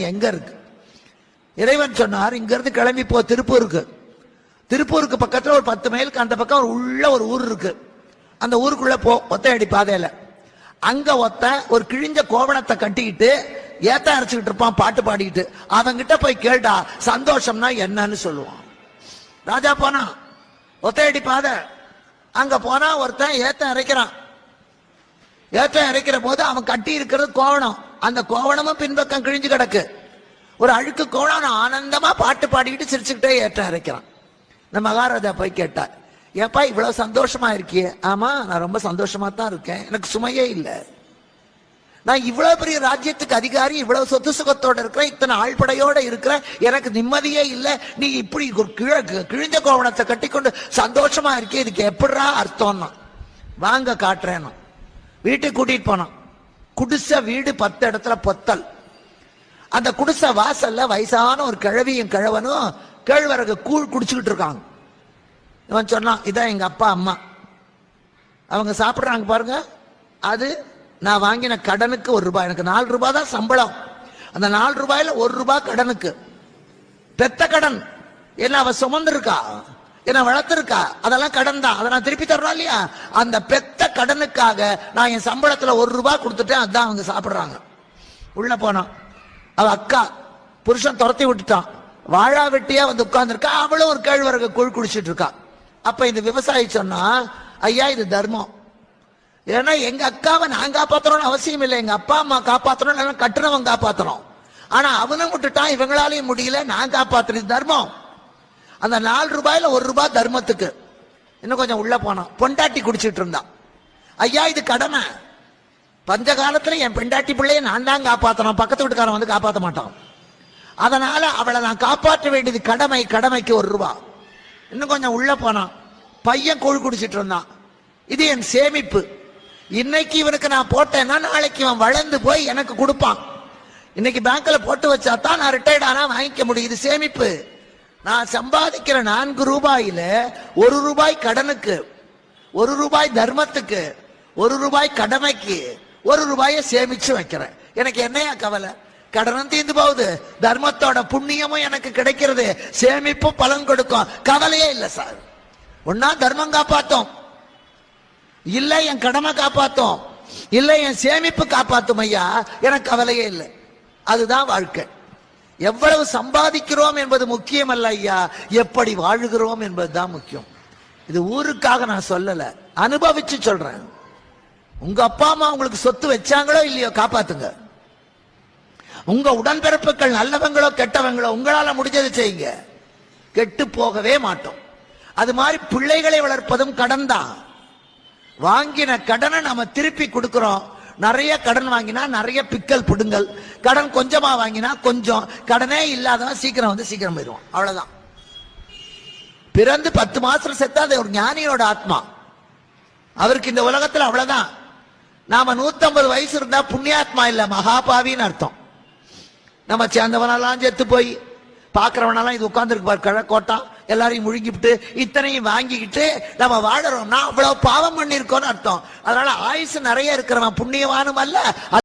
எங்க இருக்கு? இறைவன் சொன்னார் இங்கிருந்து கிளம்பி போ திருப்பூருக்கு. திருப்பூருக்கு பக்கத்துல ஒரு பத்து மைலுக்கு அந்த பக்கம் ஒரு உள்ள ஒரு ஊர் இருக்கு. அந்த ஊருக்குள்ள போ ஒத்தையடி பாதையில. அங்க ஒத்த ஒரு கிழிஞ்ச கோவணத்தை கட்டிக்கிட்டு ஏத்த அரைச்சுக்கிட்டு இருப்பான் பாட்டு பாடிக்கிட்டு. அவன்கிட்ட போய் கேட்டா சந்தோஷம்னா என்னன்னு சொல்லுவான். ராஜா போனா ஒத்தையடி பாதை. அங்க போனா ஒருத்தன் ஏத்த அரைக்கிறான். ஏத்த இறைக்கிற போது அவன் கட்டி இருக்கிறது கோவணம். அந்த கோவணமும் பின்பக்கம் கிழிஞ்சு கிடக்கு. ஒரு அழுக்கு கோவணம் ஆனந்தமா பாட்டு பாடிக்கிட்டு சிரிச்சுக்கிட்டே ஏற்ற இறைக்கிறான் இந்த மகாராஜா போய் கேட்டார் ஏப்பா இவ்வளவு சந்தோஷமா இருக்கியே? ஆமா நான் ரொம்ப சந்தோஷமா தான் இருக்கேன். எனக்கு சுமையே இல்லை. நான் இவ்வளவு பெரிய ராஜ்யத்துக்கு அதிகாரி இவ்வளவு சொத்து சுகத்தோட இருக்கிறேன் இத்தனை ஆழ்படையோட இருக்கிறேன். எனக்கு நிம்மதியே இல்லை. நீ இப்படி ஒரு கிழ- கிழிஞ்ச கோவணத்தை கட்டிக்கொண்டு சந்தோஷமா இருக்கே இதுக்கு எப்படா அர்த்தம்னா? வாங்க காட்டுறேன்னு வீட்டுக்கு கூட்டிட்டு போனான். குடிசை வீடு பத்து இடத்துல பொத்தல். அந்த குடிசை வாசல்ல வயசான ஒரு கிழவியும் கிழவனும் கேழ்வரகு கூழ் குடிச்சுக்கிட்டு இருக்காங்க. இவன் சொன்னான் இதான் எங்க அப்பா அம்மா. அவங்க சாப்பிடுறாங்க பாருங்க. அது நான் வாங்கின கடனுக்கு ஒரு ரூபாய். எனக்கு நாலு ரூபாய் தான் சம்பளம். அந்த நாலு ரூபாயில ஒரு ரூபாய் கடனுக்கு. பெத்த கடன். என்ன அவ சுமந்திருக்கா? என்ன வளர்த்திருக்கா? அதெல்லாம் கடன் தான். அதை நான் திருப்பி தர்றோம் இல்லையா? அந்த பெத்த கடனுக்காக நான் என் சம்பளத்துல ஒரு ரூபாய் கொடுத்துட்டேன் அதான் அவங்க சாப்பிட்றாங்க. உள்ள போனான். அவ அக்கா புருஷன் துரத்தி விட்டுட்டான். வாழா வெட்டியா வந்து உட்கார்ந்துருக்கா? அவளும் ஒரு கேழ்வரகு கூழ் குடிச்சிட்டு இருக்கா. அப்ப இந்த விவசாயி சொன்னா ஐயா இது தர்மம். ஏன்னா எங்க அக்காவை நான் காப்பாத்தணும்னு அவசியம் இல்லை. எங்க அப்பா அம்மா காப்பாத்தணும் இல்லைன்னா காப்பாத்தணும். ஆனா அவனும் விட்டுட்டான் இவங்களாலையும் முடியல. நான் காப்பாத்துறது தர்மம். அந்த நாலு ரூபாயில ஒரு ரூபாய் தர்மத்துக்கு. இன்னும் கொஞ்சம் உள்ள போனான் பொண்டாட்டி குடிச்சிட்டு இருந்தான் ஐயா இது கடமை. பஞ்ச காலத்துல என் பெண்டாட்டி பிள்ளைய நான் தான் காப்பாத்தணும். பக்கத்து வீட்டுக்காரன் வந்து காப்பாற்ற மாட்டான். அதனால அவளை நான் காப்பாற்ற வேண்டியது கடமை கடமைக்கு ஒரு ரூபா. இன்னும் கொஞ்சம் உள்ள போனான் பையன் கூழ் குடிச்சிட்டு இருந்தான். இது என் சேமிப்பு. இன்னைக்கு இவனுக்கு நான் போட்டேன்னா நாளைக்கு இவன் வளர்ந்து போய் எனக்கு கொடுப்பான். இன்னைக்கு பேங்க்ல போட்டு வச்சா தான் நான் ரிட்டையர்ட் ஆனா வாங்கிக்க முடியும். இது சேமிப்பு. நான் சம்பாதிக்கிற நான்கு ரூபாயில ஒரு ரூபாய் கடனுக்கு ஒரு ரூபாய் தர்மத்துக்கு ஒரு ரூபாய் கடமைக்கு ஒரு ரூபாயை சேமிச்சு வைக்கிறேன். எனக்கு என்னையா கவலை? கடனும் தீர்ந்து போகுது. தர்மத்தோட புண்ணியமும் எனக்கு கிடைக்கிறது. சேமிப்பும் பலன் கொடுக்கும். கவலையே இல்லை சார். ஒன்னா தர்மம் காப்பாத்தோம். இல்ல என் கடமை காப்பாத்தும். இல்ல என் சேமிப்பு காப்பாத்தும் ஐயா. எனக்கு கவலையே இல்லை. அதுதான் வாழ்க்கை. எவ்வளவு சம்பாதிக்கிறோம் என்பது முக்கியம் அல்ல ஐயா. எப்படி வாழுகிறோம் என்பதுதான் முக்கியம். இது ஊருக்காக நான் சொல்லல. அனுபவிச்சு சொல்றேன். உங்க அப்பா அம்மா உங்களுக்கு சொத்து வச்சாங்களோ இல்லையோ காப்பாத்துங்க. உங்க உடன்பிறப்புகள் நல்லவங்களோ கெட்டவங்களோ உங்களால முடிஞ்சதை செய்யுங்க. கெட்டு போகவே மாட்டோம். அது மாதிரி பிள்ளைகளை வளர்ப்பதும் கடன் தான். வாங்கின கடனை நம்ம திருப்பி கொடுக்கிறோம். நிறைய கடன் வாங்கினா நிறைய பிக்கல் பிடுங்கல். கடன் கொஞ்சமா வாங்கினா கொஞ்சம் கடனே இல்லாதவன் சீக்கிரம் வந்து சீக்கிரம் போயிடுவான். அவ்வளவுதான். பிறந்து பத்து மாசம் செத்தா அது ஒரு ஞானியோட ஆத்மா. அவருக்கு இந்த உலகத்துல அவ்வளவுதான். நாம 150 வயசு இருந்தா புண்ணியாத்மா இல்ல மகாபாவின்னு அர்த்தம். நம்ம சேர்ந்தவனெல்லாம் செத்து போய் பாக்குறவனெல்லாம் இது உட்கார்ந்துருக்கு பாரு கழக்கோட்டம் எல்லாரையும் முழுங்கிவிட்டு இத்தனையும் வாங்கிக்கிட்டு நம்ம வாழறோம்னா அவ்வளவு பாவம் பண்ணிருக்கோம்னு அர்த்தம். அதனால ஆயுசு நிறைய இருக்கிறவன் புண்ணியவானும் அல்ல